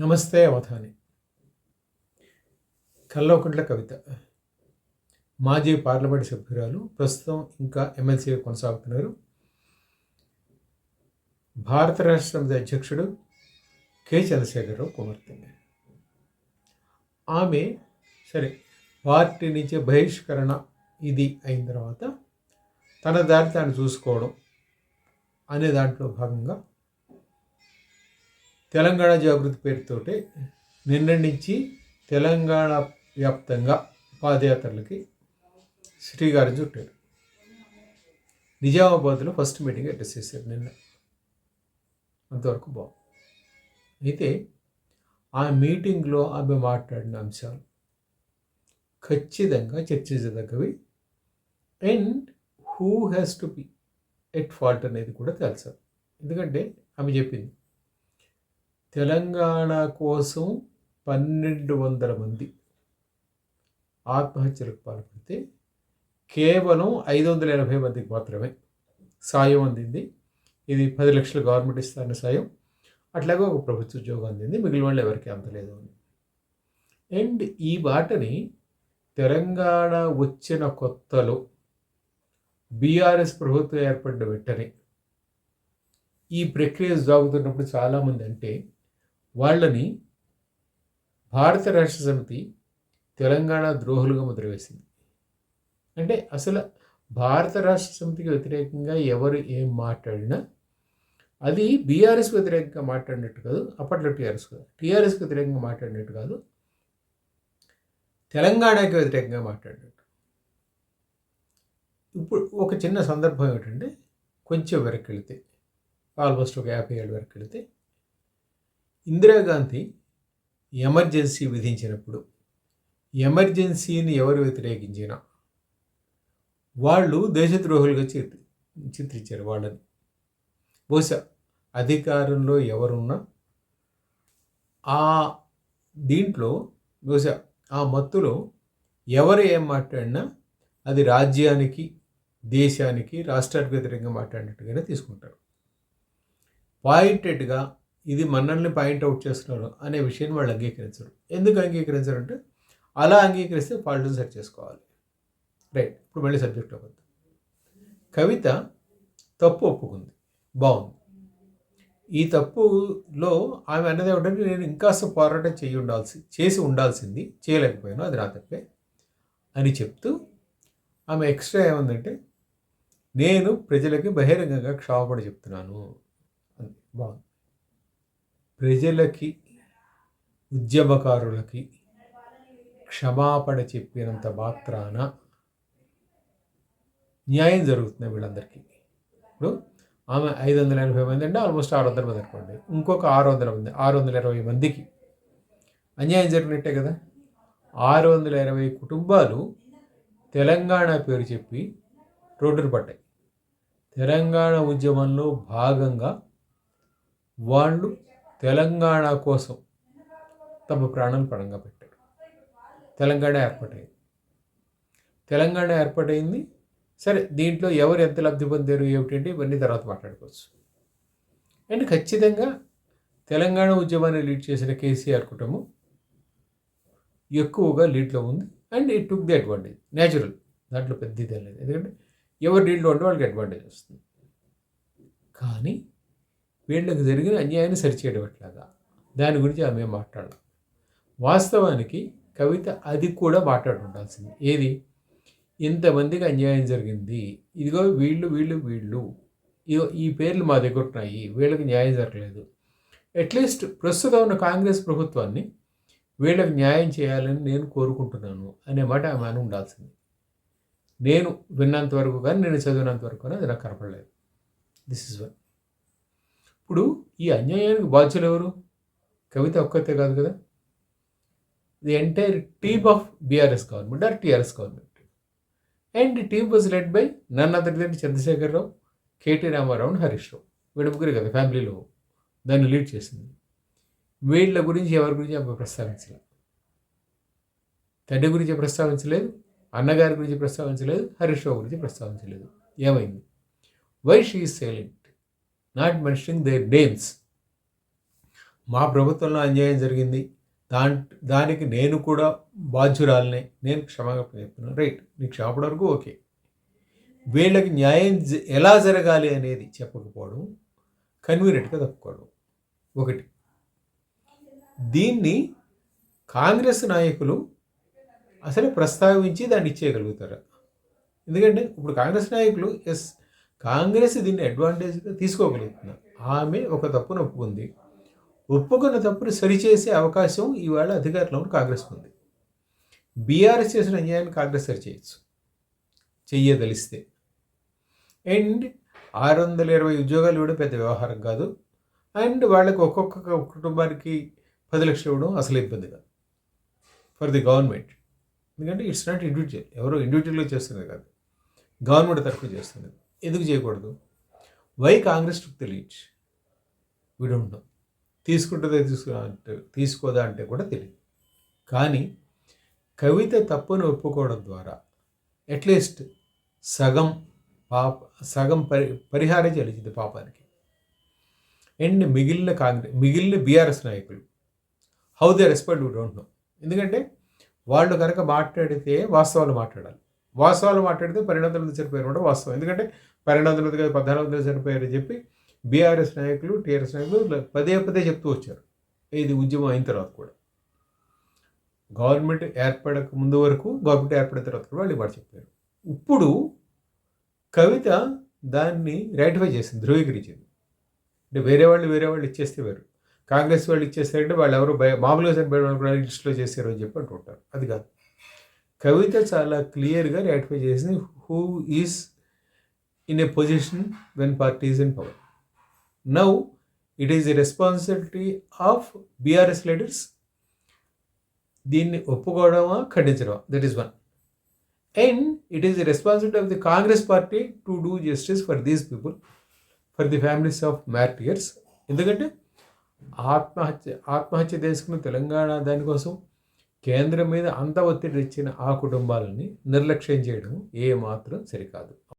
నమస్తే అవధాని. కల్లోకుంట్ల కవిత. మాజీ పార్లమెంట్ సభ్యురాలు ప్రస్తుతం ఇంకా ఎమ్మెల్సీగా కొనసాగుతున్నారు. భారత రాష్ట్ర అధ్యక్షుడు కె. చంద్రశేఖరరావు కుమార్తె. ఆమె సరే పార్టీ నుంచి బహిష్కరణ ఇది అయిన తర్వాత తన దారి తాను చూసుకోవడం అనే దాంట్లో భాగంగా తెలంగాణ జాగృతి పేరుతోటి నిన్న నుంచి తెలంగాణ వ్యాప్తంగా పాదయాత్రలకి శ్రీగారు చుట్టారు. నిజామాబాద్లో ఫస్ట్ మీటింగ్ అడ్రస్ చేశారు నిన్న. అంతవరకు బాగుంది. అయితే ఆ మీటింగ్లో ఆమె మాట్లాడిన అంశాలు ఖచ్చితంగా చర్చించదగ్గవి. And who has to be at fault అనేది కూడా తెలుసు ఎందుకంటే ఆమె చెప్పింది తెలంగాణ కోసం పన్నెండు వందల మంది ఆత్మహత్యలకు పాల్పడితే కేవలం ఐదు వందల ఎనభై మందికి మాత్రమే సాయం అందింది. ఇది పది లక్షల గవర్నమెంట్ ఇస్తాన సాయం. అట్లాగే ఒక ప్రభుత్వ ఉద్యోగం అందింది. మిగిలిన వాళ్ళు ఎవరికి అందలేదు అని. అండ్ ఈ బాటని తెలంగాణ వచ్చిన కొత్తలో బీఆర్ఎస్ ప్రభుత్వం ఏర్పడిన వెంటనే ఈ ప్రక్రియ సాగుతున్నప్పుడు చాలామంది అంటే వాళ్ళని భారత రాష్ట్ర సమితి తెలంగాణ ద్రోహులుగా ముద్రవేసింది. అంటే అసలు భారత రాష్ట్ర సమితికి వ్యతిరేకంగా ఎవరు ఏం మాట్లాడినా అది బీఆర్ఎస్ వ్యతిరేకంగా మాట్లాడినట్టు కాదు అప్పట్లో టీఆర్ఎస్ కాదు. టీఆర్ఎస్కి వ్యతిరేకంగా మాట్లాడినట్టు కాదు తెలంగాణకి వ్యతిరేకంగా మాట్లాడినట్టు. ఇప్పుడు ఒక చిన్న సందర్భం ఏమిటంటే కొంచెం వెనక్కి వెళితే ఆల్మోస్ట్ ఒక యాభై ఏళ్ళ వరకు వెళితే ఇందిరాగాంధీ ఎమర్జెన్సీ విధించినప్పుడు ఎమర్జెన్సీని ఎవరు వ్యతిరేకించినా వాళ్ళు దేశద్రోహులుగా చిత్రి చిత్రించారు వాళ్ళని. బహుశా అధికారంలో ఎవరున్నా ఆ దీంట్లో బహుశా ఆ మత్తులో ఎవరు ఏం మాట్లాడినా అది రాజ్యానికి దేశానికి రాష్ట్రానికి వ్యతిరేకంగా మాట్లాడినట్టుగానే తీసుకుంటారు. పాయింటెడ్గా ఇది మనల్ని పాయింట్అవుట్ చేస్తున్నారు అనే విషయాన్ని వాళ్ళు అంగీకరించరు. ఎందుకు అంగీకరించరు అంటే అలా అంగీకరిస్తే ఫాల్ట్ని సెట్ చేసుకోవాలి. రైట్ ఇప్పుడు మళ్ళీ సబ్జెక్ట్ అవ్వద్దు కవిత తప్పు ఒప్పుకుంది. బాగుంది. ఈ తప్పులో ఆమె అన్నది ఏమిటంటే నేను ఇంకాస్త పోరాటం చేయి ఉండాల్సి చేసి ఉండాల్సింది చేయలేకపోయాను అది నా తప్పే అని చెప్తూ ఆమె ఎక్స్ట్రా ఏముందంటే నేను ప్రజలకి బహిరంగంగా క్షమాపణ చెప్తున్నాను. అని బాగుంది. ప్రజలకి ఉద్యమకారులకి క్షమాపణ చెప్పినంత మాత్రాన న్యాయం జరుగుతుంది వీళ్ళందరికీ. ఇప్పుడు ఆమె ఐదు వందల ఎనభై మంది అంటే ఆల్మోస్ట్ ఆరు వందల మంది అనుకోండి. ఇంకొక ఆరు వందల మంది ఆరు వందల ఇరవై మందికి అన్యాయం జరిగినట్టే కదా? ఆరు వందల ఇరవై కుటుంబాలు తెలంగాణ పేరు చెప్పి రోడ్డును పడ్డాయి తెలంగాణ ఉద్యమంలో భాగంగా వాళ్ళు తెలంగాణ కోసం తమ ప్రాణాలు పడంగా పెట్టారు. తెలంగాణ ఏర్పాటైంది. తెలంగాణ ఏర్పాటైంది. సరే దీంట్లో ఎవరు ఎంత లబ్ధి పొందారు ఏమిటంటే ఇవన్నీ తర్వాత మాట్లాడుకోవచ్చు. అండ్ ఖచ్చితంగా తెలంగాణ ఉద్యమాన్ని లీడ్ చేసిన కేసీఆర్ కుటుంబం ఎక్కువగా లీడ్లో ఉంది. And it took the advantage. Natural దాంట్లో పెద్ద ఇదే లేదు. ఎందుకంటే ఎవరు లీడ్లో ఉంటే వాళ్ళకి అడ్వాంటేజ్ వస్తుంది. కానీ వీళ్ళకి జరిగిన అన్యాయాన్ని సరిచేయడం ఎట్లాగా? దాని గురించి ఆమె మాట్లాడాలి వాస్తవానికి కవిత అది కూడా మాట్లాడుండాల్సింది. ఏది? ఇంతమందికి అన్యాయం జరిగింది. ఇదిగో వీళ్ళు వీళ్ళు వీళ్ళు. ఇదిగో ఈ పేర్లు మా దగ్గర ఉన్నాయి. వీళ్ళకి న్యాయం జరగలేదు. అట్లీస్ట్ ప్రస్తుతం ఉన్న కాంగ్రెస్ ప్రభుత్వాన్ని వీళ్ళకి న్యాయం చేయాలని నేను కోరుకుంటున్నాను అనే మాట ఆమె అని ఉండాల్సింది నేను విన్నంత వరకు కానీ నేను చదివినంత వరకు కానీ అది నాకు కనపడలేదు. దిస్ ఇస్ వన్ ఇప్పుడు ఈ అన్యాయానికి బాధ్యులు ఎవరు? కవిత ఒక్కతే కాదు కదా? The entire team of BRS government or TRS government and team was led by none other then Chandrashekar Rao KT Rama Rao and Harish Rao వీడి ముగ్గురు కదా ఫ్యామిలీలో దాన్ని లీడ్ చేసింది. వీళ్ళ గురించి ఎవరి గురించి ఆమె ప్రస్తావించలేదు. తండ్రి గురించి ప్రస్తావించలేదు. అన్నగారి గురించి ప్రస్తావించలేదు. హరీష్ రావు గురించి ప్రస్తావించలేదు. ఏమైంది? Why she silent not mentioning their names మా ప్రభుత్వంలో అన్యాయం జరిగింది. దాంట్ దానికి నేను కూడా బాధ్యురాలనే. నేను క్షమాపణ చెప్తున్నాను. రైట్ నీకు క్షమాపణ వరకు ఓకే. వీళ్ళకి న్యాయం జ- ఎలా జరగాలి అనేది చెప్పకపోవడం కన్వీనియంట్గా తప్పుకోవడం ఒకటి. దీన్ని కాంగ్రెస్ నాయకులు అసలు ప్రస్తావించి దాన్ని ఇచ్చేయగలుగుతారా? ఎందుకంటే ఇప్పుడు కాంగ్రెస్ నాయకులు ఎస్ కాంగ్రెస్ దీన్ని అడ్వాంటేజ్గా తీసుకోగలుగుతున్నారు ఆమె ఒక తప్పును ఒప్పుకుంది ఒప్పుకున్న తప్పును సరిచేసే అవకాశం ఇవాళ అధికారంలో ఉన్న కాంగ్రెస్ ఉంది. బీఆర్ఎస్ చేసిన అన్యాయాన్ని కాంగ్రెస్ సరిచేయచ్చు. చెయ్యదలిస్తే. అండ్ ఆరు వందల ఇరవై ఉద్యోగాలు ఇవ్వడం పెద్ద వ్యవహారం కాదు. అండ్ వాళ్ళకి ఒక్కొక్క కుటుంబానికి పది లక్షలు ఇవ్వడం అసలు ఇబ్బంది కాదు. For the government. ఎందుకంటే ఇట్స్ నాట్ ఇండివిజువల్ ఎవరో ఇండివిజువల్గా చేస్తున్నది కాదు. గవర్నమెంట్ తరఫు చేస్తున్నది. ఎందుకు చేయకూడదు? Why Congress to the lead we don't know తీసుకు అంటే తీసుకోదా అంటే కూడా తెలియదు కానీ కవిత తప్పును ఒప్పుకోవడం ద్వారా అట్లీస్ట్ సగం పాప సగం పరి పరిహారం చెల్లించింది పాపానికి. అండ్ మిగిలిన కాంగ్రెస్ మిగిలిన బీఆర్ఎస్ నాయకులు how they respect don't know ఎందుకంటే వాళ్ళు కనుక మాట్లాడితే వాస్తవాలు మాట్లాడాలి. వాస్తవాలు మాట్లాడితే పన్నెండు వందల మంది చనిపోయారు కూడా వాస్తవం. ఎందుకంటే పన్నెండు వందల మంది కాదు పద్నాలుగు వందలు చనిపోయారని చెప్పి బీఆర్ఎస్ నాయకులు టీఆర్ఎస్ నాయకులు పదే పదే చెప్తూ వచ్చారు. ఇది ఉద్యమం అయిన తర్వాత కూడా. గవర్నమెంట్ ఏర్పడక ముందు వరకు గవర్నమెంట్ ఏర్పడిన తర్వాత కూడా వాళ్ళు మాట చెప్పారు. ఇప్పుడు కవిత దాన్ని రైటిఫై చేసింది ధృవీకరించింది. అంటే వేరే వాళ్ళు వేరే వాళ్ళు ఇచ్చేస్తే వేరు. కాంగ్రెస్ వాళ్ళు ఇచ్చేస్తారంటే వాళ్ళు ఎవరు భయ మామూలుగా చనిపోయిన వాళ్ళు కూడా లిస్టులో చేశారు అని చెప్పి అంటుంటారు అది కాదు. కవిత చాలా క్లియర్గా రాటిఫై చేసింది. Who is in a position when parties in power now it is the responsibility of BRS leaders దీన్ని ఒప్పుకోవడమా ఖండించడమా? That is one and it is the responsibility of the Congress party to do justice for these people for the families of martyrs ఎందుకంటే ఆత్మహత్య ఆత్మహత్య చేసుకున్న తెలంగాణ దానికోసం కేంద్రం మీద అంత ఒత్తిడి ఇచ్చిన ఆ కుటుంబాలని నిర్లక్ష్యం చేయడం ఏమాత్రం సరికాదు.